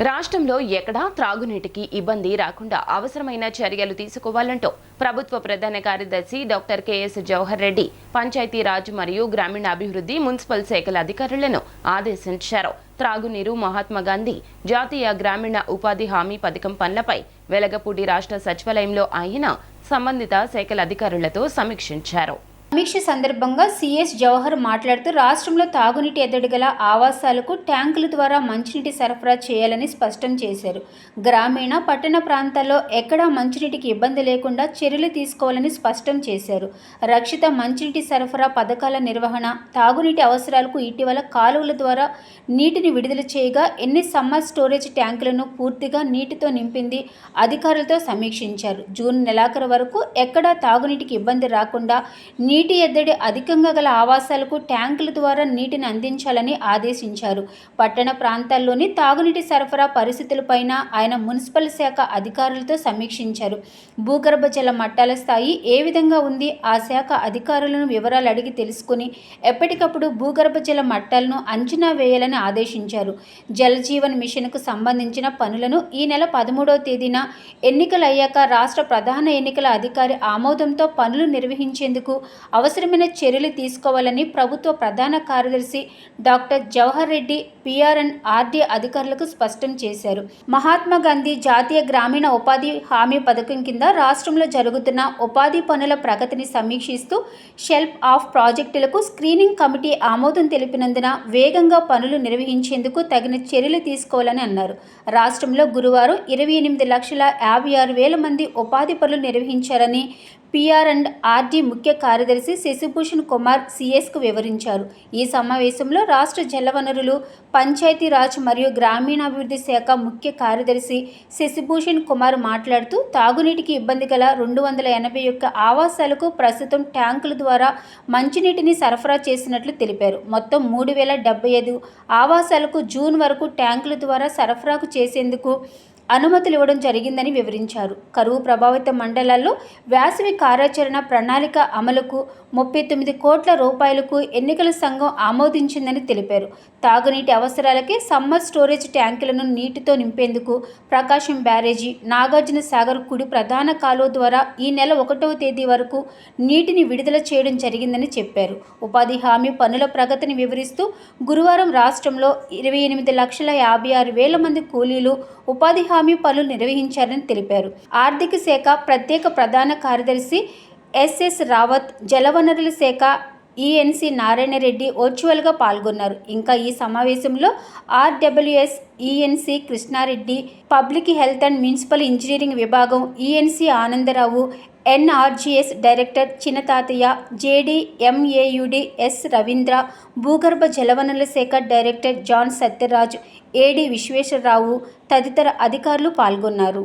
రాష్ట్రంలో ఎక్కడా త్రాగునీటికి ఇబ్బంది రాకుండా అవసరమైన చర్యలు తీసుకోవాలంటూ ప్రభుత్వ ప్రధాన కార్యదర్శి doctor K S Jawahar Reddy Panchayati Raj మరియు గ్రామీణాభివృద్ధి మున్సిపల్ శాఖల అధికారులను ఆదేశించారు. త్రాగునీరు మహాత్మా గాంధీ జాతీయ గ్రామీణ ఉపాధి హామీ పథకం పనులపై వెలగపూడి రాష్ట్ర సచివాలయంలో ఆయన సంబంధిత శాఖల అధికారులతో సమీక్షించారు. సమీక్ష సందర్భంగా సిఎస్ జవహర్ మాట్లాడుతూ రాష్ట్రంలో తాగునీటి ఎద్దడి గల ఆవాసాలకు ట్యాంకుల ద్వారా మంచినీటి సరఫరా చేయాలని స్పష్టం చేశారు. గ్రామీణ పట్టణ ప్రాంతాల్లో ఎక్కడా మంచినీటికి ఇబ్బంది లేకుండా చర్యలు తీసుకోవాలని స్పష్టం చేశారు. రక్షిత మంచినీటి సరఫరా పథకాల నిర్వహణ తాగునీటి అవసరాలకు ఇటీవల కాలువల ద్వారా నీటిని విడుదల చేయగా ఎన్ని సమ్మర్ స్టోరేజ్ ట్యాంకులను పూర్తిగా నీటితో నింపింది అధికారులతో సమీక్షించారు. జూన్ నెలాఖరు వరకు ఎక్కడా తాగునీటికి ఇబ్బంది రాకుండా నీటి నీటి ఎద్దడి అధికంగా గల ఆవాసాలకు ట్యాంకుల ద్వారా నీటిని అందించాలని ఆదేశించారు. పట్టణ ప్రాంతాల్లోని తాగునీటి సరఫరా పరిస్థితులపైన ఆయన మున్సిపల్ శాఖ అధికారులతో సమీక్షించారు. భూగర్భ జల మట్టాల స్థాయి ఏ విధంగా ఉంది? ఆ శాఖ అధికారులను వివరాలు అడిగి తెలుసుకుని ఎప్పటికప్పుడు భూగర్భ జల మట్టాలను అంచనా వేయాలని ఆదేశించారు. జలజీవన్ మిషన్కు సంబంధించిన పనులను ఈ నెల పదమూడవ తేదీన ఎన్నికలయ్యాక రాష్ట్ర ప్రధాన ఎన్నికల అధికారి ఆమోదంతో పనులు నిర్వహించేందుకు అవసరమైన చర్యలు తీసుకోవాలని ప్రభుత్వ ప్రధాన కార్యదర్శి doctor Jawahar Reddy P R and R D అధికారులకు స్పష్టం చేశారు. మహాత్మా గాంధీ జాతీయ గ్రామీణ ఉపాధి హామీ పథకం కింద రాష్ట్రంలో జరుగుతున్న ఉపాధి పనుల ప్రగతిని సమీక్షిస్తూ షెల్ఫ్ ఆఫ్ ప్రాజెక్టులకు స్క్రీనింగ్ కమిటీ ఆమోదం తెలిపినందున వేగంగా పనులు నిర్వహించేందుకు తగిన చర్యలు తీసుకోవాలని అన్నారు. రాష్ట్రంలో గురువారం ఇరవై ఎనిమిది లక్షల యాభై ఆరు వేల మంది ఉపాధి పనులు నిర్వహించారని పిఆర్ అండ్ ఆర్డీ ముఖ్య కార్యదర్శి శశిభూషణ్ కుమార్ సిఎస్కు వివరించారు. ఈ సమావేశంలో రాష్ట్ర జలవనరులు పంచాయతీరాజ్ మరియు గ్రామీణాభివృద్ధి శాఖ ముఖ్య కార్యదర్శి శశిభూషణ్ కుమార్ మాట్లాడుతూ తాగునీటికి ఇబ్బంది గల రెండు వందల ఎనభై ఒక్క ఆవాసాలకు ప్రస్తుతం ట్యాంకుల ద్వారా మంచినీటిని సరఫరా చేసినట్లు తెలిపారు. మొత్తం మూడు వేల డెబ్బై ఐదు ఆవాసాలకు జూన్ వరకు ట్యాంకుల ద్వారా సరఫరాకు చేసేందుకు అనుమతులు ఇవ్వడం జరిగిందని వివరించారు. కరువు ప్రభావిత మండలాల్లో వేసవి కార్యాచరణ ప్రణాళిక అమలుకు ముప్పై తొమ్మిది కోట్ల రూపాయలకు ఎన్నికల సంఘం ఆమోదించిందని తెలిపారు. తాగునీటి అవసరాలకే సమ్మర్ స్టోరేజ్ ట్యాంకులను నీటితో నింపేందుకు ప్రకాశం బ్యారేజీ నాగార్జున సాగర్ కుడి ప్రధాన కాలువ ద్వారా ఈ నెల ఒకటవ తేదీ వరకు నీటిని విడుదల చేయడం జరిగిందని చెప్పారు. ఉపాధి హామీ పనుల ప్రగతిని వివరిస్తూ గురువారం రాష్ట్రంలో ఇరవై ఎనిమిది లక్షల యాభై ఆరు వేల మంది కూలీలు ఉపాధి హామీ పనులు నిర్వహించారని తెలిపారు. ఆర్థిక శాఖ ప్రత్యేక ప్రధాన కార్యదర్శి ఎస్ఎస్ రావత్ జలవనరుల శాఖ ఈఎన్సి నారాయణ రెడ్డి వర్చువల్గా పాల్గొన్నారు. ఇంకా ఈ సమావేశంలో RWS ENC Krishnareddy public health and municipal engineering విభాగం ENC Anandarao NRGS director Chinnatatayya JD MAUD S Ravindra భూగర్భ జలవనరుల శాఖ director John Satyaraj AD Visweswararao తదితర అధికారులు పాల్గొన్నారు.